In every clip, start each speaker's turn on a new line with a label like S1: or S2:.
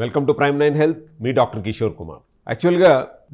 S1: Welcome to prime nine health. Me doctor Kishore Kumar. యాక్చువల్గా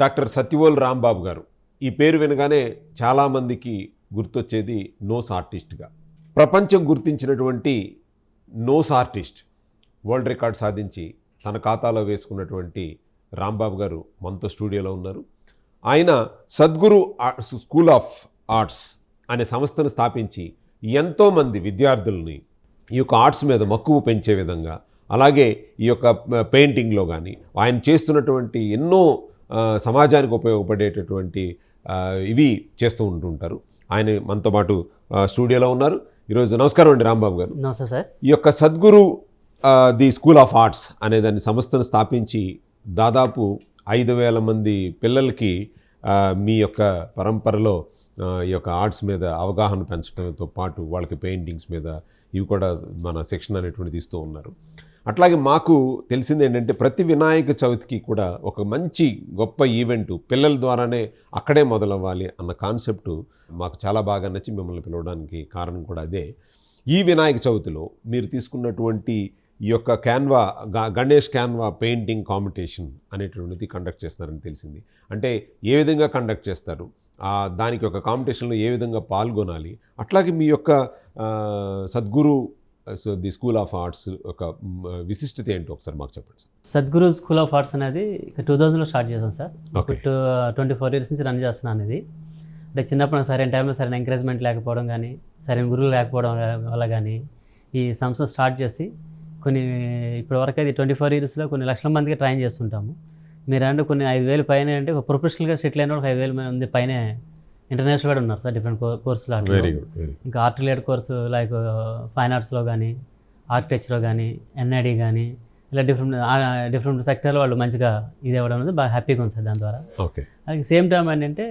S1: doctor Satyavol Rambabu గారు ఈ పేరు వినగానే చాలామందికి గుర్తొచ్చేది నోస్ ఆర్టిస్ట్గా. ప్రపంచం గుర్తించినటువంటి నోస్ ఆర్టిస్ట్ వరల్డ్ రికార్డ్ సాధించి తన ఖాతాలో వేసుకున్నటువంటి రాంబాబు గారు మనతో స్టూడియోలో ఉన్నారు. ఆయన సద్గురు స్కూల్ ఆఫ్ ఆర్ట్స్ అనే సంస్థను స్థాపించి ఎంతోమంది విద్యార్థుల్ని ఈ యొక్క ఆర్ట్స్ మీద మక్కువ పెంచే విధంగా అలాగే ఈ యొక్క పెయింటింగ్లో కానీ ఆయన చేస్తున్నటువంటి ఎన్నో సమాజానికి ఉపయోగపడేటటువంటి ఇవి చేస్తూ ఉంటుంటారు. ఆయన మనతో పాటు స్టూడియోలో ఉన్నారు. ఈరోజు నమస్కారం అండి రాంబాబు గారు.
S2: నమస్తే సార్.
S1: ఈ యొక్క Sadguru the school of arts అనే దాన్ని సంస్థను స్థాపించి దాదాపు ఐదు వేల మంది పిల్లలకి మీ యొక్క పరంపరలో ఈ యొక్క ఆర్ట్స్ మీద అవగాహన పెంచడంతో పాటు వాళ్ళకి పెయింటింగ్స్ మీద ఇవి కూడా మన శిక్షణ అనేటువంటిది ఇస్తూ ఉన్నారు. అట్లాగే మాకు తెలిసింది ఏంటంటే ప్రతి వినాయక చవితికి కూడా ఒక మంచి గొప్ప ఈవెంట్ పిల్లల ద్వారానే అక్కడే మొదలవ్వాలి అన్న కాన్సెప్ట్ మాకు చాలా బాగా నచ్చి మిమ్మల్ని పిలవడానికి కారణం కూడా అదే. ఈ వినాయక చవితిలో మీరు తీసుకున్నటువంటి ఈ యొక్క canvas Ganesh canvas painting competition అనేటువంటిది కండక్ట్ చేస్తున్నారని తెలిసింది. అంటే ఏ విధంగా కండక్ట్ చేస్తారు? దానికి ఒక కాంపిటీషన్లో ఏ విధంగా పాల్గొనాలి? అట్లాగే మీ యొక్క Sadguru so the school of arts ఒక విశిష్టత ఏంటో ఒకసారి మాకు చెప్పండి sir.
S2: Sadguru school of arts అనేది టూ థౌజండ్లో స్టార్ట్ చేశాం సార్. ట్వంటీ ఫోర్ ఇయర్స్ నుంచి రన్ చేస్తున్నాను ఇది అంటే చిన్నప్పుడు సరైన టైంలో సరైన ఎంకరేజ్మెంట్ లేకపోవడం కానీ సరైన గురువులు లేకపోవడం వల్ల కానీ ఈ సంస్థ స్టార్ట్ చేసి కొన్ని ఇప్పటి వరకు అయితే ట్వంటీ ఫోర్ ఇయర్స్లో కొన్ని లక్షల మందికి ట్రైన్ చేస్తుంటాము. మీరు అంటే కొన్ని ఐదు వేలు పైన అంటే ఒక ప్రొఫెషనల్గా సెటిల్ అయిన ఒక ఐదు వేల మంది పైన ఇంటర్నేషనల్ కూడా ఉన్నారు సార్ డిఫరెంట్ కోర్సులు
S1: వెరీ గుడ్
S2: ఇంకా art related course like fine ఆర్ట్స్లో కానీ ఆర్కిటెక్చర్లో కానీ ఎన్ఐడి కానీ ఇలా డిఫరెంట్ డిఫరెంట్ సెక్టర్లో వాళ్ళు మంచిగా ఇది అవ్వడం అనేది బాగా హ్యాపీగా ఉంది సార్ దాని ద్వారా.
S1: ఓకే.
S2: అలాగే సేమ్ టైం ఏంటంటే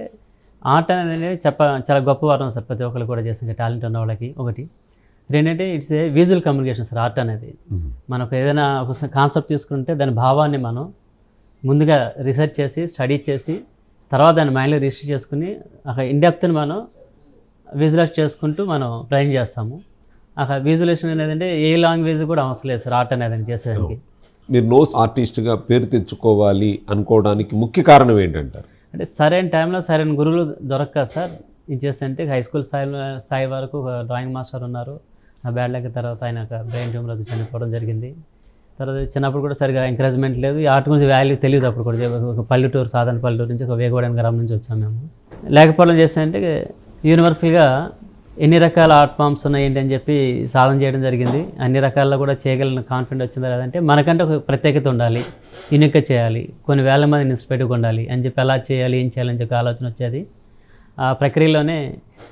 S2: ఆర్ట్ అనేది చెప్ప చాలా గొప్ప వారం సార్ ప్రతి ఒక్కరు కూడా చేసిన టాలెంట్ ఉన్న వాళ్ళకి ఒకటి. రెండంటే it's a visual communication sir art అనేది. మనకు ఏదైనా ఒక కాన్సెప్ట్ తీసుకుంటే దాని భావాన్ని మనం ముందుగా రీసెర్చ్ చేసి స్టడీ చేసి తర్వాత దాన్ని మైండ్లో రిజిస్టర్ చేసుకుని ఒక ఇన్డెప్త్ని మనం విజువలైజ్ చేసుకుంటూ మనం ట్రైన్ చేస్తాము. అక్కడ విజువలేషన్ అనేది అంటే ఏ లాంగ్వేజ్ కూడా అవసరం లేదు సార్ ఆర్ట్ అనేది చేసేదానికి.
S1: మీరు నోస్ ఆర్టిస్ట్గా పేరు తెచ్చుకోవాలి అనుకోవడానికి ముఖ్య కారణం ఏంటంటారు?
S2: అంటే సరైన టైంలో సరైన గురువులు దొరక్క సార్. ఇది చేస్తుంటే హై స్కూల్ స్థాయి స్థాయి వరకు ఒక డ్రాయింగ్ మాస్టర్ ఉన్నారు. ఆ బ్యాడ్ లెక్క తర్వాత ఆయన బ్రెయిన్ ట్యూమర్ చనిపోవడం జరిగింది. తర్వాత చిన్నప్పుడు కూడా సరిగా ఎంకరేజ్మెంట్ లేదు. ఈ ఆర్ట్ గురించి వాల్యూ తెలియదు అప్పుడు కూడా. ఒక- పల్లెటూరు సాధారణ పల్లెటూరు నుంచి ఒక వేగవాడ గ్రామం నుంచి వచ్చాము మేము. లేకపోవడం చేస్తాయంటే యూనివర్సల్గా ఎన్ని రకాల ఆర్ట్ ఫామ్స్ ఉన్నాయి ఏంటి అని చెప్పి సాధన చేయడం జరిగింది. అన్ని రకాల్లో కూడా చేయగలిగిన కాన్ఫిడెంట్ వచ్చిందా లేదంటే మనకంటే ఒక ప్రత్యేకత ఉండాలి. యూనిక్గా చేయాలి. కొన్ని వేల మంది ఇన్స్పైర్గా ఉండాలి. అని చెప్పి ఎలా చేయాలి ఏం చేయాలని చెప్పి ఆలోచన వచ్చేది. ఆ ప్రక్రియలోనే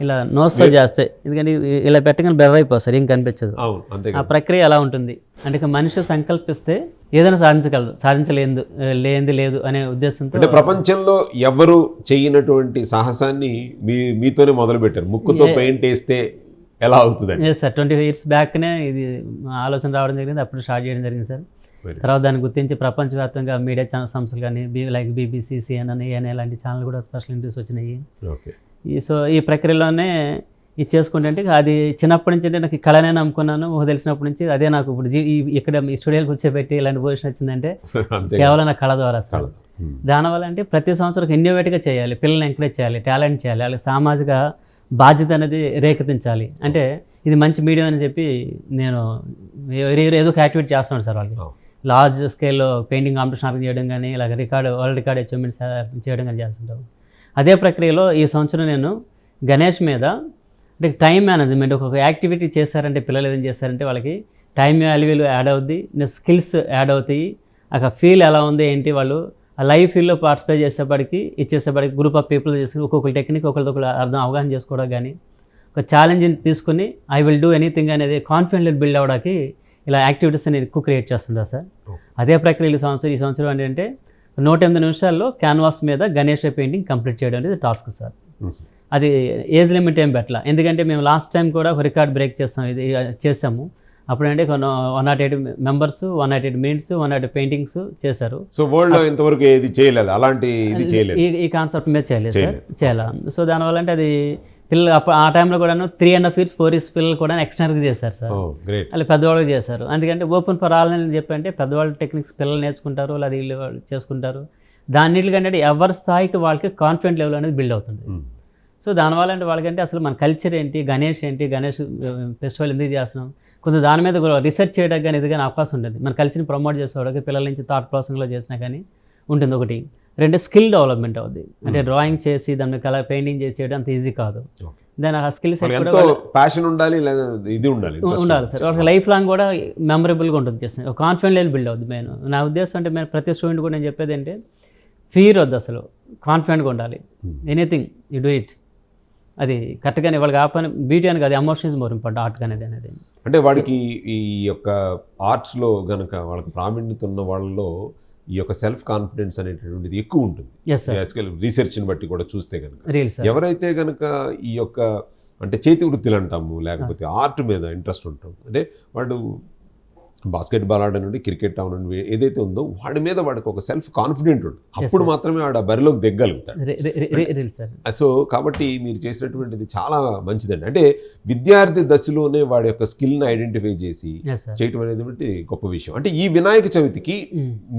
S2: ఇలా నోస్తో చేస్తే ఎందుకంటే ఇలా పెట్టగానే బెర్ర అయిపోతారు ఏం కనిపించదు.
S1: అవును అంతే
S2: ఆ ప్రక్రియ ఎలా ఉంటుంది. అంటే మనిషి సంకల్పిస్తే ఏదైనా సాధించగలదు సాధించలేదు లేనిది లేదు అనే ఉద్దేశంతో
S1: అంటే ప్రపంచంలో ఎవరు చేయనటువంటి సాహసాన్ని మీ మీతోనే మొదలు పెట్టారు ముక్కుతో పెయింట్ వేస్తే ఎలా అవుతుందని
S2: ఎస్ సార్ ట్వంటీ ఇయర్స్ బ్యాక్నే ఇది ఆలోచన రావడం జరిగింది అప్పుడు స్టార్ట్ చేయడం జరిగింది సార్. తర్వాత దాన్ని గుర్తించి ప్రపంచవ్యాప్తంగా మీడియా ఛానల్ సంస్థలు కానీ B like BBC CNN ANA లాంటి ఛానల్ కూడా స్పెషల్ ఇంట్రెస్ట్ వచ్చినాయి.
S1: ఓకే
S2: ఈ సో ఈ ప్రక్రియలోనే ఇది చేసుకుంటే అంటే అది చిన్నప్పటి నుంచి అంటే నాకు కళనే నమ్ముకున్నాను. ఊహ తెలిసినప్పటి నుంచి అదే నాకు ఇప్పుడు ఇక్కడ ఈ స్టూడియోకి కూర్చోబెట్టి ఇలాంటి పొజిషన్ వచ్చిందంటే కేవలం నా కళ ద్వారా సార్.
S1: Hmm.
S2: దానివల్ల అంటే ప్రతి సంవత్సరం ఇన్నోవేట్గా చేయాలి. పిల్లల్ని ఎంకరేజ్ చేయాలి టాలెంట్ చేయాలి అలాగే సామాజిక బాధ్యత అనేది రేకెత్తించాలి. అంటే ఇది మంచి మీడియం అని చెప్పి నేను ఏదో ఒక యాక్టివిటీ చేస్తున్నాను సార్ వాళ్ళకి. లార్జ్ స్కేల్లో పెయింటింగ్ కాంపిటీషన్ ఆర్గనైజ్ చేయడం కానీ ఇలాగ రికార్డ్ వరల్డ్ రికార్డ్ అచీవ్మెంట్స్ చేయడం కానీ చేస్తుంటాం అదే ప్రక్రియలో ఈ సంవత్సరం నేను గణేష్ మీద అంటే టైం మేనేజ్మెంట్ ఒక యాక్టివిటీ చేశారంటే పిల్లలు ఏం చేశారంటే వాళ్ళకి టైం వాల్యూలు యాడ్ అవుద్ది స్కిల్స్ యాడ్ అవుతాయి అక్కడ ఫీల్ ఎలా ఉంది ఏంటి వాళ్ళు ఆ లైవ్ ఫీల్డ్లో పార్టిసిపేట్ చేసేప్పటికి ఇచ్చేసేప్పటికి గ్రూప్ ఆఫ్ పీపుల్ చేసుకుని ఒక్కొక్కరు టెక్నిక్ ఒకరితో ఒకరు అర్థం అవగాహన చేసుకోవడం కానీ ఒక ఛాలెంజ్ని తీసుకుని ఐ విల్ డూ ఎనీథింగ్ అనేది కాన్ఫిడెంట్ బిల్డ్ అవ్వడానికి ఇలా యాక్టివిటీస్ అనేది ఎక్కువ క్రియేట్ చేస్తుంటారు సార్. అదే ప్రక్రియ ఈ సంవత్సరం ఈ సంవత్సరం ఏంటంటే నూట ఎనిమిది నిమిషాల్లో క్యాన్వాస్ మీద గణేష్ పెయింటింగ్ కంప్లీట్ చేయడం అనేది టాస్క్ సార్. అది ఏజ్ లిమిట్ ఏం పెట్టాల. ఎందుకంటే మేము లాస్ట్ టైం కూడా ఒక రికార్డ్ బ్రేక్ చేస్తాం ఇది చేసాము అప్పుడంటే కొన్ని one not eight members one not eight minutes one not paintings చేశారు.
S1: సో వరల్డ్లో ఇంతవరకు ఏది చేయలేదు? అలాంటి ఇది చేయలేదు.
S2: ఈ ఈ కాన్సెప్ట్ మీద చేయలేదు సార్. చేయాల? సో దానివల్ల అంటే అది పిల్లలు అప్పుడు ఆ టైంలో కూడాను three and half years four years పిల్లలు కూడా ఎక్స్టర్నల్గా చేశారు సార్. వాళ్ళు పెద్దవాళ్ళకి చేశారు. అందుకంటే ఓపెన్ ఫర్ ఆల్ అని చెప్పంటే పెద్దవాళ్ళ టెక్నిక్స్ పిల్లలు నేర్చుకుంటారు లేదా వీళ్ళు వాళ్ళు చేసుకుంటారు. దాన్నిటికంటే ఎవరి స్థాయికి వాళ్ళకి కాన్ఫిడెంట్ లెవెల్ అనేది బిల్డ్ అవుతుంది. సో దానివల్ల అంటే వాళ్ళకంటే అసలు మన కల్చర్ ఏంటి గణేష్ ఏంటి గణేష్ ఫెస్టివల్ ఎందుకు చేస్తున్నాం? కొంత దాని మీద కూడా రీసెర్చ్ చేయడానికి కానీ ఇది కానీ అవకాశం ఉంటుంది. మన కల్చర్ని ప్రమోట్ చేసేవాడికి పిల్లల నుంచి థాట్ ప్రాసెస్లో చేసినా కానీ ఉంటుంది ఒకటి. రెండు స్కిల్ డెవలప్మెంట్ అవుద్ది. అంటే డ్రాయింగ్ చేసి దాన్ని కలర్ పెయింటింగ్ చేసి చేయడం అంత ఈజీ కాదు. దాని ఆ స్కిల్స్
S1: ప్యాషన్ ఉండాలి ఇది ఉండాలి
S2: ఉండాలి సార్. వాళ్ళకి లైఫ్ లాంగ్ కూడా మెమరబుల్గా ఉంటుంది చేస్తుంది ఒక కాన్ఫిడెంట్ లెవెల్ బిల్డ్ అవుతుంది నేను నా ఉద్దేశం అంటే నేను ప్రతి స్టూడెంట్ కూడా నేను చెప్పేది ఏంటంటే ఫీర్ వద్దు అసలు. కాన్ఫిడెంట్గా ఉండాలి. ఎనీథింగ్ యూ డూ ఇట్ అది కరెక్ట్గానే వాళ్ళకి ఆ పని బ్యూటీ అని కాదు ఎమోషన్స్ మోర్ ఇంపార్టెంట్ ఆర్ట్ అనేది అనేది.
S1: అంటే వాడికి ఈ యొక్క ఆర్ట్స్లో గనక వాళ్ళకి ప్రావీణ్యత ఉన్న వాళ్ళలో ఈ యొక్క సెల్ఫ్ కాన్ఫిడెన్స్ అనేటటువంటిది ఎక్కువ ఉంటుంది. రీసెర్చ్ని బట్టి కూడా చూస్తే కనుక ఎవరైతే గనక ఈ యొక్క అంటే చేతి వృత్తులు అంటాము లేకపోతే ఆర్ట్ మీద ఇంట్రెస్ట్ ఉంటాం అంటే వాడు బాస్కెట్ బాల్ ఆడనండి క్రికెట్ అవనండి ఏదైతే ఉందో వాడి మీద వాడికి ఒక సెల్ఫ్ కాన్ఫిడెంట్ ఉంటుంది. అప్పుడు మాత్రమే వాడు ఆ బరిలోకి దిగ్గలుగుతాడు. సో కాబట్టి మీరు చేసినటువంటిది చాలా మంచిదండి. అంటే విద్యార్థి దశలోనే వాడి యొక్క స్కిల్ని ఐడెంటిఫై చేసి చేయటం అనేది గొప్ప విషయం. అంటే ఈ వినాయక చవితికి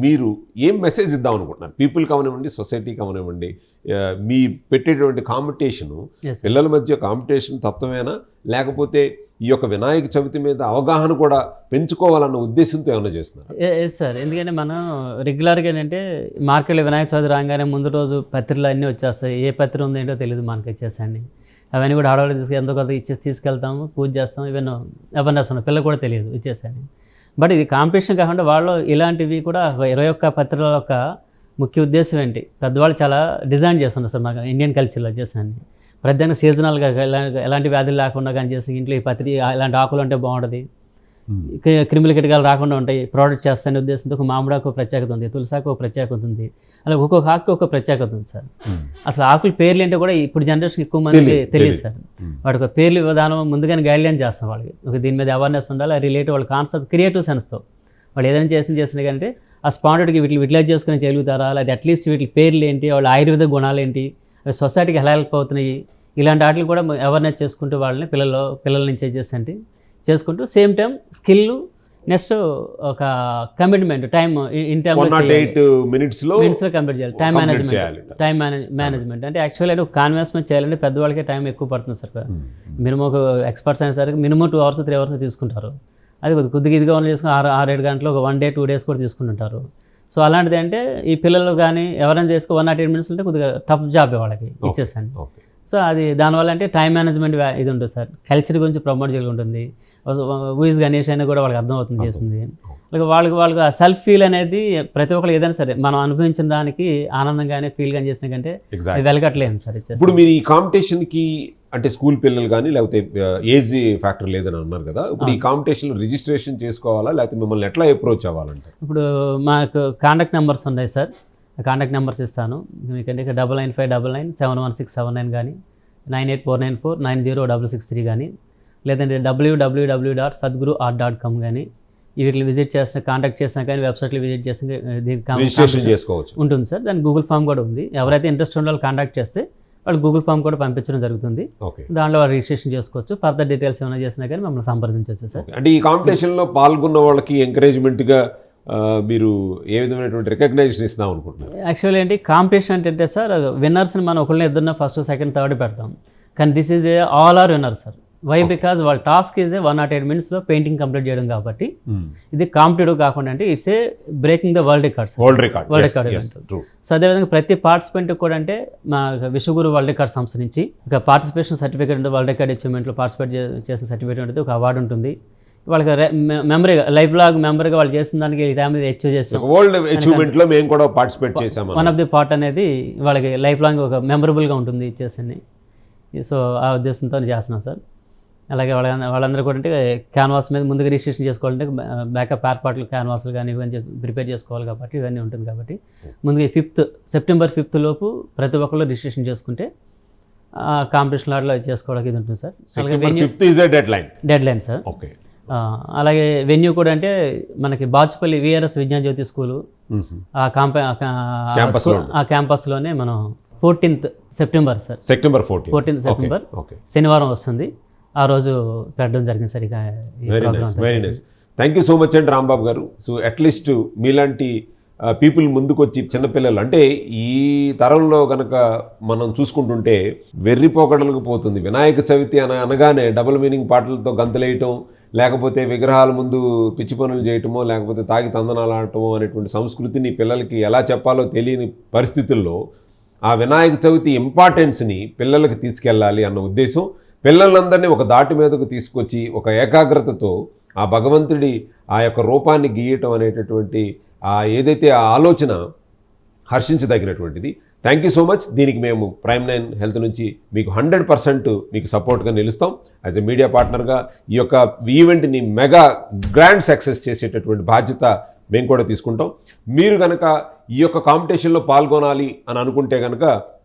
S1: మీరు ఏం మెసేజ్ ఇద్దాం అనుకుంటున్నారు? పీపుల్ కావనివ్వండి సొసైటీ కావనివ్వండి మీ పెట్టేటువంటి కాంపిటీషను. పిల్లల మధ్య కాంపిటీషన్ తత్వమేనా లేకపోతే ఈ యొక్క వినాయక చవితి మీద అవగాహన కూడా పెంచుకోవాలన్న ఉద్దేశంతో ఏమైనా చేస్తున్నారు?
S2: ఎస్ సార్ ఎందుకంటే మనం రెగ్యులర్గా ఏంటంటే మార్కెట్లో వినాయక చవితి రాగానే ముందు రోజు పత్రికలు అన్నీ వచ్చేస్తాయి. ఏ పత్రిక ఉందో ఏంటో తెలియదు మనకి వచ్చేసండి అవన్నీ కూడా ఆడవాళ్ళు తీసుకు ఎంతో కొంత ఇచ్చేసి తీసుకెళ్తాము పూజ చేస్తాం ఈవెన్ అవేర్నెస్ ఉన్నాయి పిల్లలు కూడా తెలియదు ఇచ్చేసాను బట్ ఇది కాంపిటీషన్ కాకుండా వాళ్ళు ఇలాంటివి కూడా ఇరవై ఒక్క పత్రికల యొక్క ముఖ్య ఉద్దేశం ఏంటి? పెద్దవాళ్ళు చాలా డిజైన్ చేస్తున్నారు సార్ మాకు. ఇండియన్ కల్చర్లో చేసాను ప్రత్యేకంగా సీజనల్గా ఎలాంటి వ్యాధులు లేకుండా కానీ చేసి ఇంట్లో ఈ పత్రి ఇలాంటి ఆకులు ఉంటే బాగుంటుంది. క్రి- క్రిముల కీటకాలు రాకుండా ఉంటాయి. ప్రోడక్ట్ చేస్తానే ఉద్దేశంతో ఒక మామిడాకు ఒక ప్రత్యేకత ఉంది తులసాకు ఒక ప్రత్యేకత ఉంది అలా ఒక్కొక్క ఆకు ఒక ప్రత్యేకత ఉంది సార్. అసలు ఆకుల పేర్లు ఏంటో కూడా ఇప్పుడు జనరేషన్ ఎక్కువ మందికి
S1: తెలియదు.
S2: సార్. వాటి ఒక పేర్లు విధానం ముందుగానే గైడ్లైన్ చేస్తాం వాళ్ళకి. ఒక దీని మీద అవేర్నెస్ ఉండాలి రిలేటివ్ వాళ్ళ కాన్సెప్ట్ క్రియేటివ్ సెన్స్తో వాళ్ళు ఏదైనా చేసిన చేసిన కంటే ఆ స్పాండెడ్కి వీటిని యూటిలైజ్ చేసుకుని చేయగలుగుతారా లేదా అట్లీస్ట్ వీటి పేర్లు ఏంటి వాళ్ళ ఆయుర్వేద గుణాలు ఏంటి అవి సొసైటీకి ఎలా హెల్ప్ అవుతున్నాయి? ఇలాంటి వాటిని కూడా అవేర్నెస్ చేసుకుంటూ వాళ్ళని పిల్లలు పిల్లల నుంచి చేసేంటి చేసుకుంటూ సేమ్ టైం స్కిల్ నెక్స్ట్ ఒక కమిట్మెంట్ టైం ఇన్ టైం
S1: మినిట్స్లో
S2: మినిట్స్లో కంప్లీట్ చేయాలి. Time management. Time manage management అంటే యాక్చువల్లీ అంటే కాన్వాన్స్మెంట్ చేయాలంటే పెద్దవాళ్ళకే టైం ఎక్కువ పడుతుంది సార్. మినిమం ఒక ఎక్స్పర్ట్స్ అయిన సరికి minimum two hours three hours తీసుకుంటారు. అది కొద్ది కొద్దిగా ఇదిగా ఉన్న చేసుకుని ఆరు ఆరు ఏడు గంటలు ఒక వన్ డే టూ డేస్ కూడా తీసుకుంటుంటారు. సో అలాంటిది అంటే ఈ పిల్లలు కానీ ఎవరైనా చేసుకో వన్ నాట్ ఎయిట్ మినిట్స్ అంటే కొద్దిగా టఫ్ జాబ్ వాళ్ళకి ఇచ్చేసాను సో అది దానివల్ల అంటే టైం మేనేజ్మెంట్ ఇది ఉంటుంది సార్. కల్చర్ గురించి ప్రమోట్ ఉంటుంది ఊయిస్ గణేష్ అనేది కూడా వాళ్ళకి అర్థం అవుతుంది చేసింది అలాగే వాళ్ళకి వాళ్ళకి ఆ సెల్ఫ్ ఫీల్ అనేది ప్రతి ఒక్కరు ఏదైనా సరే మనం అనుభవించిన దానికి ఆనందంగానే ఫీల్ కానీ చేసిన కంటే వెలగట్లేదు సార్
S1: ఇప్పుడు మీరు ఈ కాంపిటీషన్కి అంటే స్కూల్ పిల్లలు కానీ లేకపోతే ఏజ్ ఫ్యాక్టర్ లేదని అన్నారు కదా. ఇప్పుడు ఈ కాంపిటీషన్లో రిజిస్ట్రేషన్ చేసుకోవాలా లేకపోతే మిమ్మల్ని ఎట్లా అప్రోచ్ అవ్వాలంటే?
S2: ఇప్పుడు మాకు కాంటాక్ట్ నెంబర్స్ ఉన్నాయి సార్. కాంటాక్ట్ నెంబర్స్ ఇస్తాను. మీకంటే ఇక double nine five double nine seven one six seven nine కానీ nine eight four nine four nine zero double six three కానీ లేదంటే WWW dot Sadguru art dot com కానీ వీటిని visit చేసిన కాంటాక్ట్ చేసినా కానీ వెబ్సైట్లో విజిట్ చేసిన
S1: చేసుకోవచ్చు.
S2: ఉంటుంది సార్. దానికి గూగుల్ ఫామ్ కూడా ఉంది. ఎవరైతే ఇంట్రెస్ట్ ఉన్న వాళ్ళు కాంటాక్ట్ చేస్తే వాళ్ళు గూగుల్ ఫామ్ కూడా పంపించడం జరుగుతుంది.
S1: ఓకే.
S2: దాంట్లో వాళ్ళు రిజిస్ట్రేషన్ చేసుకోవచ్చు. ఫర్దర్ డీటెయిల్స్ ఏమైనా చేసినా కానీ మమ్మల్ని సంప్రదించవచ్చు సార్.
S1: అంటే ఈ కాంపిటీషన్లో పాల్గొన్న వాళ్ళకి ఎంకరేజ్మెంట్గా మీరు ఏ విధమైనటువంటి రికగ్నైజేషన్ ఇస్తాం అనుకుంటున్నారు?
S2: యాక్చువల్లీ ఏంటి కాంపిటీషన్ అంటే సార్ విన్నర్స్ని మనం ఒకళ్ళని ఇద్దరు ఫస్ట్ సెకండ్ థర్డ్ పెడతాం. కానీ this is a all are winner sir. Why because వాళ్ళ task is a one not eight మినిట్స్లో పెయింటింగ్ కంప్లీట్ చేయడం కాబట్టి ఇది కాంపిటేటివ్ కాకుండా అంటే it's a breaking the world records
S1: world record
S2: event.
S1: True
S2: so అదేవిధంగా ప్రతి పార్టిసిపెంట్ కూడా అంటే మా విశ్వగురు వరల్డ్ రికార్డ్ సంస్థ నుంచి ఒక పార్టిసిపేషన్ సర్టిఫికేట్ ఉంటుంది వరల్డ్ రికార్డ్ అచీవ్మెంట్లో పార్టిసిపేట్ చేసిన సర్టిఫికేట్ ఉంటుంది ఒక అవార్డు ఉంటుంది. వాళ్ళకి మెమరీగా లైఫ్ లాగ్ మెంబర్గా వాళ్ళు చేసిన దానికి ఈ టైం అచీవ్ చేస్తాం
S1: వరల్డ్ అచీవ్మెంట్లో మేము కూడా పార్టిసిపేట్ చేసాము
S2: వన్ ఆఫ్ ది పార్ట్ అనేది వాళ్ళకి లైఫ్ లాంగ్ ఒక మెమరబుల్గా ఉంటుంది ఇచ్చేసని సో ఆ ఉద్దేశంతో చేస్తున్నాం సార్. అలాగే వాళ్ళ వాళ్ళందరూ కూడా అంటే క్యాన్వాస్ మీద ముందుగా రిజిస్ట్రేషన్ చేసుకోవాలంటే బ్యాకప్ ఏర్పాట్లు క్యాన్వాస్లు కానీ ఇవన్నీ ప్రిపేర్ చేసుకోవాలి కాబట్టి ఇవన్నీ ఉంటుంది కాబట్టి. ముందుగా ఫిఫ్త్ సెప్టెంబర్ ఫిఫ్త్ లోపు ప్రతి ఒక్కళ్ళు రిజిస్ట్రేషన్ చేసుకుంటే కాంపిటీషన్ లాట్లో చేసుకోవడానికి ఇది ఉంటుంది సార్. అలాగే
S1: deadline
S2: deadline sir.
S1: Okay
S2: అలాగే వెన్యూ కూడా అంటే మనకి బాచుపల్లి విఆర్ఎస్ విజ్ఞాన జ్యోతి స్కూలు ఆ కాంప ఆ క్యాంపస్లోనే మనం fourteenth September sir.
S1: September fourteen
S2: fourteenth September. శనివారం వస్తుంది. ఆ రోజు పెట్టడం జరిగింది సార్ ఇక
S1: very nice very. Nice thank you so much అండి రాంబాబు గారు. సో అట్లీస్ట్ మీలాంటి పీపుల్ ముందుకొచ్చి చిన్నపిల్లలు అంటే ఈ తరంలో గనక మనం చూసుకుంటుంటే వెర్రిపోకడలకు పోతుంది. వినాయక చవితి అన అనగానే డబుల్ మీనింగ్ పాటలతో గంతులేయటం లేకపోతే విగ్రహాల ముందు పిచ్చి పనులు చేయటమో లేకపోతే తాగి తందనాలు ఆడటమో అనేటువంటి సంస్కృతిని పిల్లలకి ఎలా చెప్పాలో తెలియని పరిస్థితుల్లో ఆ వినాయక చవితి ఇంపార్టెన్స్ని పిల్లలకి తీసుకెళ్ళాలి అన్న ఉద్దేశం పిల్లలందరినీ ఒక దాటి మీదకు తీసుకొచ్చి ఒక ఏకాగ్రతతో ఆ భగవంతుడి ఆ యొక్క రూపాన్ని గీయటం అనేటటువంటి ఆ ఏదైతే ఆ ఆలోచన హర్షించదగినటువంటిది థ్యాంక్ యూ సో మచ్ దీనికి మేము ప్రైమ్ నైన్ హెల్త్ నుంచి మీకు హండ్రెడ్ పర్సెంట్ మీకు సపోర్ట్గా నిలుస్తాం. యాజ్ ఎ మీడియా పార్ట్నర్గా ఈ యొక్క ఈవెంట్ని మెగా గ్రాండ్ సక్సెస్ చేసేటటువంటి బాధ్యత మేము కూడా తీసుకుంటాం. మీరు కనుక ఈ యొక్క కాంపిటీషన్లో పాల్గొనాలి అని అనుకుంటే కనుక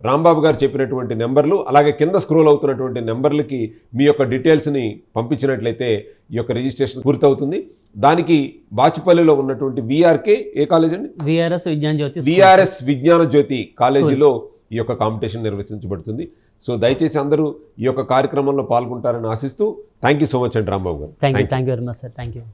S1: రాంబాబు గారు చెప్పినటువంటి నెంబర్లు అలాగే కింద స్క్రోల్ అవుతున్నటువంటి నెంబర్లకి మీ యొక్క డీటెయిల్స్ని పంపించినట్లయితే ఈ యొక్క రిజిస్ట్రేషన్ పూర్తవుతుంది. దానికి బాచుపల్లిలో ఉన్నటువంటి విఆర్కే ఏ కాలేజ్ అండి?
S2: విఆర్ఎస్ విజ్ఞాన్ జ్యోతి
S1: విఆర్ఎస్ విజ్ఞాన జ్యోతి కాలేజీలో ఈ యొక్క కాంపిటీషన్ నిర్వహించబడుతుంది. సో దయచేసి అందరూ ఈ యొక్క కార్యక్రమంలో పాల్గొంటారని ఆశిస్తూ థ్యాంక్ యూ సో మచ్ అండి రాంబాబు గారు.
S2: Thank you thank you very much sir thank you